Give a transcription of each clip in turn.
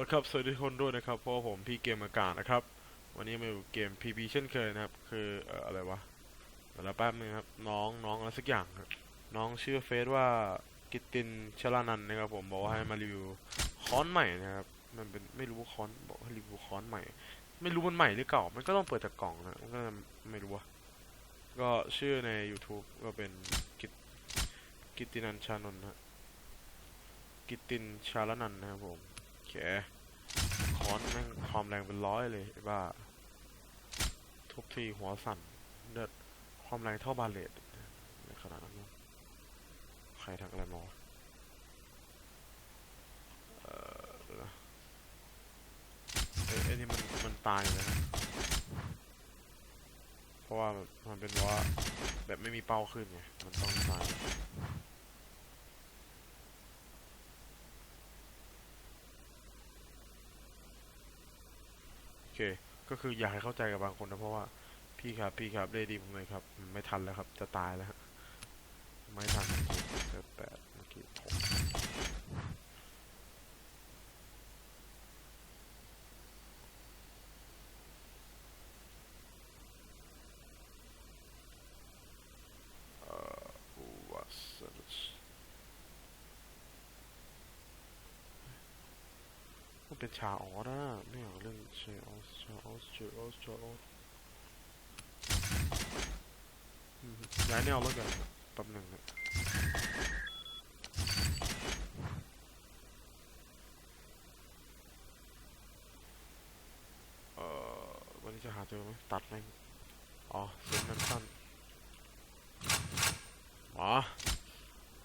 ละครับ สวัสดีทุกคนด้วยนะครับเพราะว่าผมพี่เกมอากาศนะครับ วันนี้มาอยู่เกม PB เช่นเคยนะครับ คืออะไรวะเดี๋ยวแป๊บนึงครับ น้องน้องอะไรสักอย่างครับน้องชื่อเฟซว่ากิตตินชลานันนะครับ ผมบอกว่าให้มารีวิวค้อนใหม่นะครับ มันเป็นไม่รู้ว่าค้อนบอกให้รีวิวค้อนใหม่ ไม่รู้มันใหม่หรือเก่า มันก็ต้องเปิดจากกล่องนะมันก็ไม่รู้ว่าก็ชื่อใน YouTube ก็เป็นกิตกิตตินันชานนท์นะกิตตินชาลนันนะครับผม โอเคอนแม่งความแรงเป็นร้อยเลยไอ้บ้า ทุบทีหัวสั่นเลือดความแรงเท่าบาเลตในขนาดนั้นใครทักอะไรมาเออไอ้นี่มันมันตายอยู่นะเพราะว่ามันเป็นว่าแบบไม่มีเป้าขึ้นไง มันต้องตาย เค ก็คืออยากให้เข้าใจกับบางคนนะเพราะว่า พี่ครับพี่ครับได้ดีผมเลยครับ ไม่ทันแล้วครับ จะตายแล้ว ไม่ทันแปดเมื่อกี้เอ่อ what's this มันเป็นชาออสนะไม่อากเล่นชาออสชาออสชาออสชาออสอืมย้ายแนวแล้วกันแป๊บหนึ่งนะเอ่อวันนี้จะหาเจอไหมตัดแม่งอ๋อเซ็นมันสั้นอ๋อ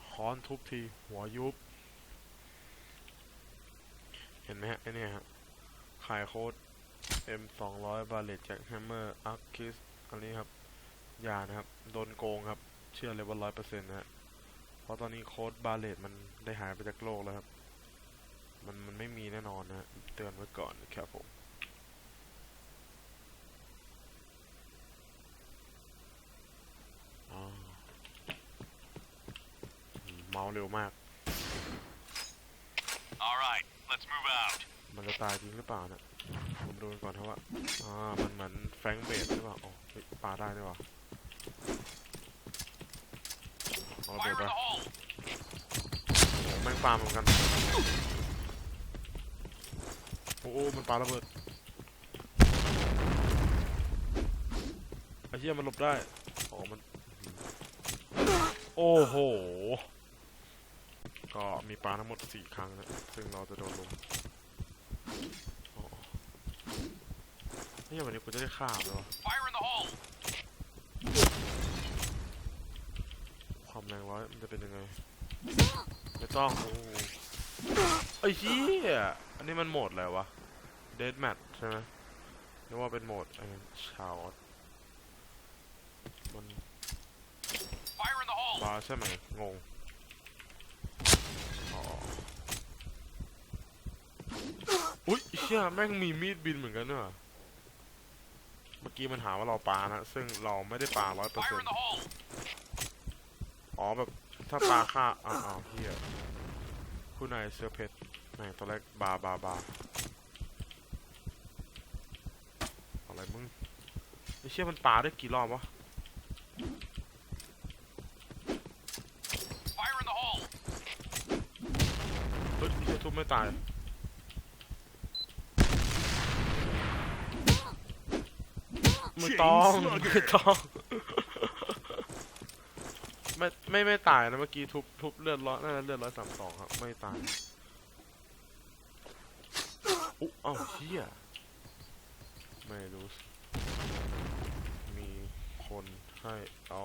ค้อนทุบที หัวยุบ ห็นไหมฮะไอเนี่ยฮะ ขายโค้ด M 2 0 0บาเลตจากแฮมเมอร์อาร์คิสอันนี้ครับ อย่านะครับ โดนโกงครับ เชื่อเลยว่าร้อยเปอร์เซ็นต์นะฮะ เพราะตอนนี้โค้ดบาเลตมันได้หายไปจากโลกแล้วครับ มันมันไม่มีแน่นอนนะ เตือนไว้ก่อนครับผมอ๋ออืมเมาเร็วมาก All right, let's move out. มันจะตายจริงหรือเปล่านะผมดูกันก่อนนะว่าอ่า มันเหมือนแฟรงค์เบสหรือเปล่าอ๋อเฮ้ยปาได้ด้วยวะเอาระเบิ Fire ด in ไป the hole. โอ้แม่งปาเหมือนกัน โอ้โอ้มันปาระเบิดไอ้เหี้ยมันหลบได้โอ้มัน โอ้โห ก็มีปลาทั้งหมดสี่ครั้งนะ ซึ่งเราจะโดนลุมโอ้เนี่ยวันนี้กูจะได้ฆ่าเลยวะ Fire in the hole. ความแรงร้อยมันจะเป็นยังไง ไม่ต้องโอ้โหไอ้เหี้ยอันนี้มันโหมดอะไรวะ Dead Match ใช่ไหมนึกว่าเป็นโหมดไอ้ชาวออสมัน Fire in the hole. บาร์ใช่ไหมงงอ๋ออุ้ยไอ้เชี่ยแม่งมีมีดบินเหมือนกันเนอะเมื่อกี้มันหาว่าเราปานะ ซึ่งเราไม่ได้ปาร้อยเปอร์เซ็นต์อ๋อแบบถ้าปลาฆ่าอ้าวอ้าวเฮียผู้นายเสื้อเพชรไหนตอนแรกบาบาบาอะไรมึงไอเชี่ยมันปลาได้กี่รอบวะเฮ้ยไอ้เชี่ยทุบไม่ตาย ไม่ต้องไม่ต้อง ไม่ไม่ไม่ตายนะเมื่อกี้ทุบทุบเลือดร้อยน่าจะเลือดร้อยสามสองครับ ไม่ตายอุ๊เอ้าเฮียไม่รู้สิมีคนให้เอา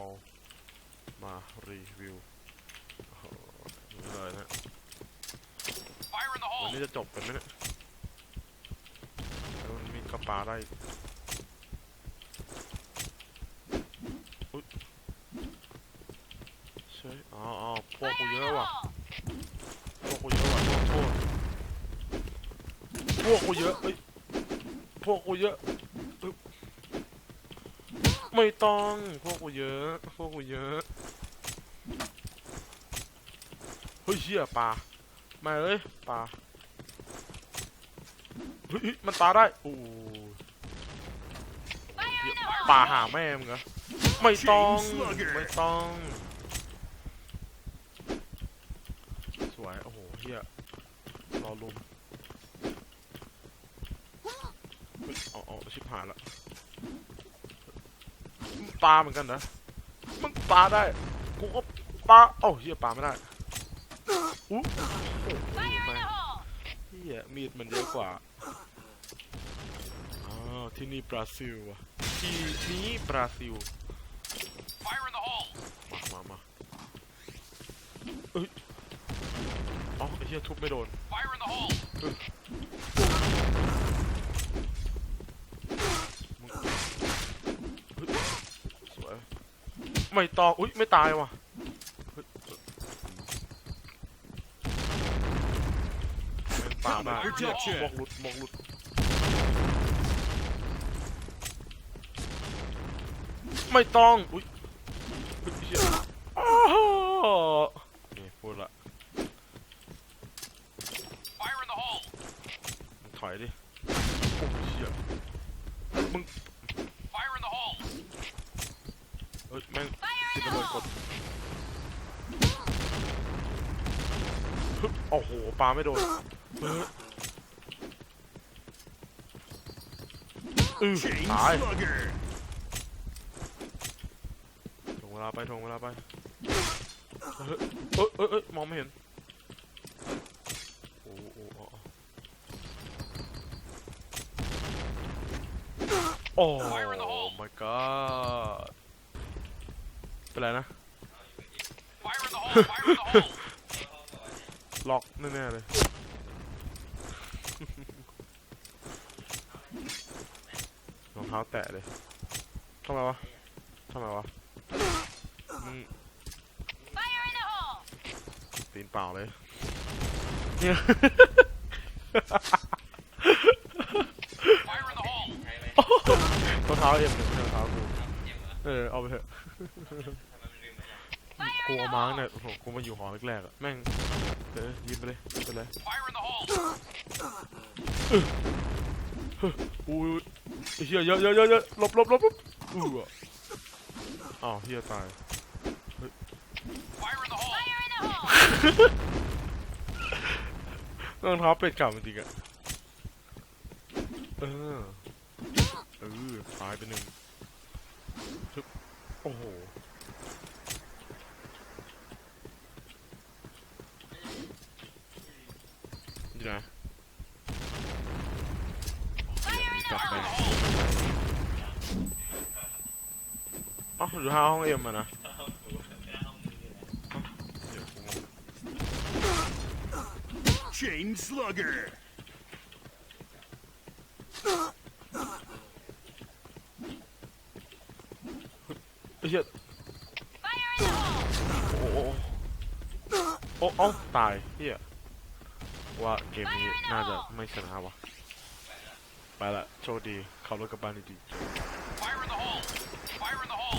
มารีวิวโอ้โหนี่เลยนะ Fire in the วัน hole. นี้จะจบกันไหมเนี่ยแล้วมันมีกระปาได้ อีกอุ๊ยใช่อ๋ออ๋อพวกกูเยอะว่ะพวกกูเยอะว่ะโทษพวกกูเยอะเอ้ยพวกกูเยอะไม่ต้องพวกกูเยอะพวกกูเยอะเฮ้ยเชี่ยปลามาเอ้ยปลาเฮ้ยมันตาได้โอ้ยป่าหาแม่มึงเหรอ ไม่ต้อง ไม่ต้อง สวย โอ้โหเฮียรอลุมเฮ้ยเอาเอาชิบหายละมึงปาเหมือนกันนะมึงปาได้ กูก็ปาเอ้าเฮียปาไม่ได้อู้โอ้โหแม่งเฮียมีดมันเยอะกว่าอ๋อที่นี่บราซิลอะที่นี้บราซิล Fire in the hole! มามามา เอ้ยอ๋อไอ้เหี้ยทุบไม่โดน Fire in the hole! มึงเฮ้ยสวย ไม่ตองอุ้ยไม่ตายว่ะเฮ้ยแม่งปาได้ Protection หมวกหลุดหมวกหลุด ไม่ต้อง อุ้ยเฮ้ยเหี้ยอ้าวนี่พูดละ Fire in the hole! มึงถอยดิ โอ้ยเหี้ย Fire in the hole! เอ้ย แม่งติดระเบิดกดฮึบโอ้โหปลาไม่โดนเฮ้อือตายถ่วงเวลาไปถ่วงเวลาไปเอ้ยเอ้ยเอ้ยมองไม่เห็นโอ้โอ้โอ้โอ้ Fire in the hole. my god เป็นไรนะ Fire in the hole! Fire in the hole! ล็อกแน่ๆเลย รองเท้าแตะเลยทำไมวะทำไมวะมึงตีนเปล่าเลยเนี่ยรองเท้าเอ็มหนึ่งรองเท้ากูเออเอาไปเถอะกูเอามาตั้งแต่โอ้โหกูมาอยู่หอแรกๆอะแม่ง เออยิงไปเลยยิงไปเลย Fire in the hole! อุ้ยไอ้เฮียเยอะเยอะเยอะเยอะหลบหลบหลบหลบอู้อะอ้าวเฮียตาย Fire in the hole! Fire in the hole! รองเท้าเป็ดเก่าจริงๆอะเออเออตายไปหนึ่งทึบโอ้โห นี่นะเหี้ยมีจับแบงเอ้าอยู่ห้าห้องเอ็มอะ นะเดี๋ยวกูงง Chain Slugger. ไอ้เหี้ย Fire in the hole! โอ้โหโอ้โอ้ตายเฮีย ว่าเกมนี้น่าจะไม่ชนะวะไปละโชคดีขับรถกลับบ้านดี Fire in the hole! Fire in the hole!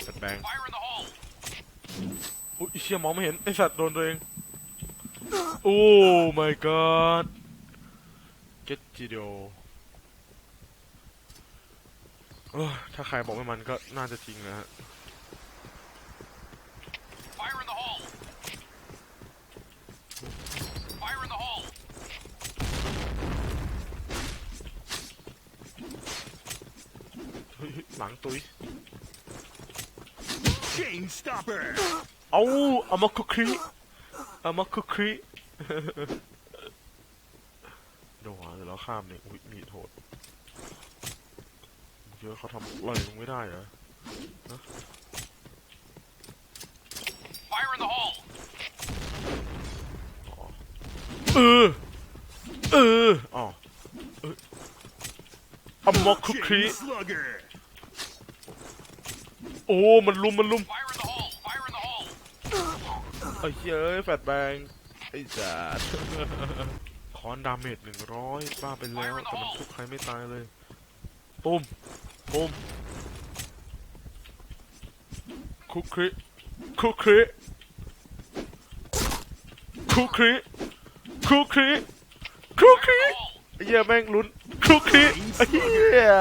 ๆเป็นแบง Fire in the hole! อุ้ยไอ้เชี่ยมองไม่เห็น ไอสัตว์โดนตัวเอง โอ้ my god เก็ตจีโดเออถ้าใครบอกไม่มันก็น่าจะจริงนะฮะ Fire in the hole! Fire in the hole! เฮ้ยห ลังตุย Chain Stopper. เอาเอามาคุกคีเอามาคุกคีเดี๋ยวหวาเดี๋ยวเราข้ามเนี่ยอุ้ยมีดโหดเยอะเขาทำอะไรมึงไม่ได้เหรอ Fire in the hole! เออ เอออ๋อเออเอามาคุกคี Chain Slugger. โอ้มันลุมมันลุมไอ้เหี้ยเอ้ยแฟดแบงไอ้จัดคอนดาเมจหนึ่งร้อยบ้าไปแล้ว แต่มันทุกใครไม่ตายเลยตุ้มตุ้มคุกคริคุกคริคุกคริครูครีครูครีไอ้เหี้ยแม่งลุ้นครูครีไอ้เหี้ย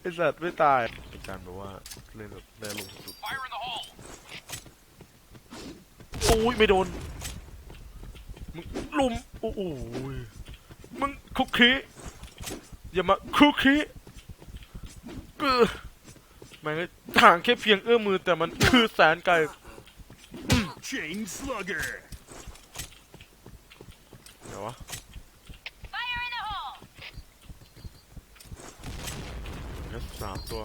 ไอ้สัตว์ไม่ตาย อาจารย์บอกว่าเล่นแบบได้ลงสุด Fire in the hole! โอ้ยไม่โดนมึงลุมโอ้โหยมึงคุกคีอย่ามาคุกคีเออแม่งทางแค่เพียงเอื้อมมือแต่มันคือแสนไกล Chain slugger. เดี๋ยววะ Fire in the hole! เดี๋ยวสามตัว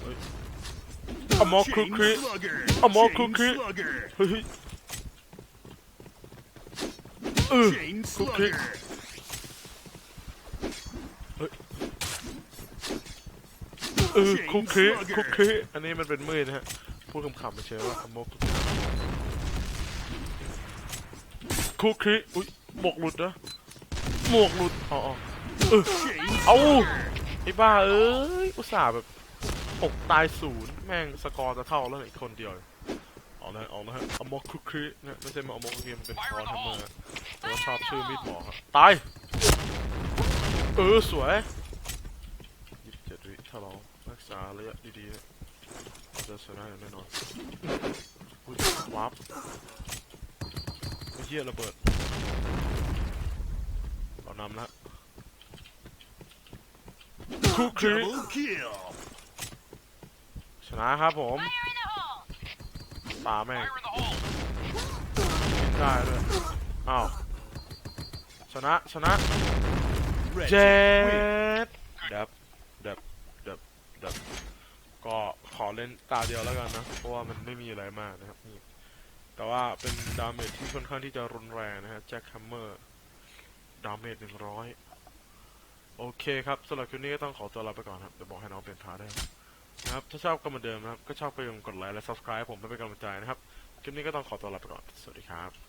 เฮ้ยเอามอคุก Chain คี slugger. I'm all Chain cookie. slugger. เฮ้ยเฮ้ยเออ Chain Cookie. slugger. เออคุกคีคุกคีอันนี้มันเป็นมือนะฮะ พูดคำๆไปเชื่อว่าอโมคุกคีคุกคีอุ้ยหมวกหลุดนะหมวกหลุด อ๋ออ๋อ Chain Au. slugger. ไอ้บ้าเอ้ย อุตส่าห์แบบ ตกตายศูนย์แม่งสกอร์จะเท่าแล้วอีกคนเดียว เอานะเอานะฮะอโมคุกคีเนี่ยไม่ใช่มาอโมคุกคีมันเป็นคอนทัมเมอร์ฮะแต่ว่าชอบชื่อมีดหมอครับตาย เออ สวยยี่สิบเจ็ดวิถ้าเรารักษาระยะดีๆนะจะชนะอย่างแน่นอนอุ้ยวับเหี้ยระเบิด เรานำแล้วคุกคี Double kill. ชนะครับผม Fire in the hole! ตาแม่ง Fire in the hole! กินได้ด้วยอ้าวชนะชนะ Red เจ็ team win. ดดับดับดับดับก็ขอเล่นตาเดียวแล้วกันนะ เพราะว่ามันไม่มีอะไรมากนะครับนี่แต่ว่าเป็นดาเมจที่ค่อนข้างที่จะรุนแรงนะฮะแจ็คแฮมเมอร์ดาเมจหนึ่งร้อยโอเคครับสำหรับคลิปนี้ก็ต้องขอตัวลาไปก่อนครับเดี๋ยวบอกให้น้องเปลี่ยนพาร์ทได้ นะครับ ถ้าชอบก็เหมือนเดิมนะครับ ก็ชอบก็อย่าลืมกดไลค์และ subscribe ผมเพื่อเป็นกำลังใจนะครับ คลิปนี้ก็ต้องขอตัวลาไปก่อน สวัสดีครับ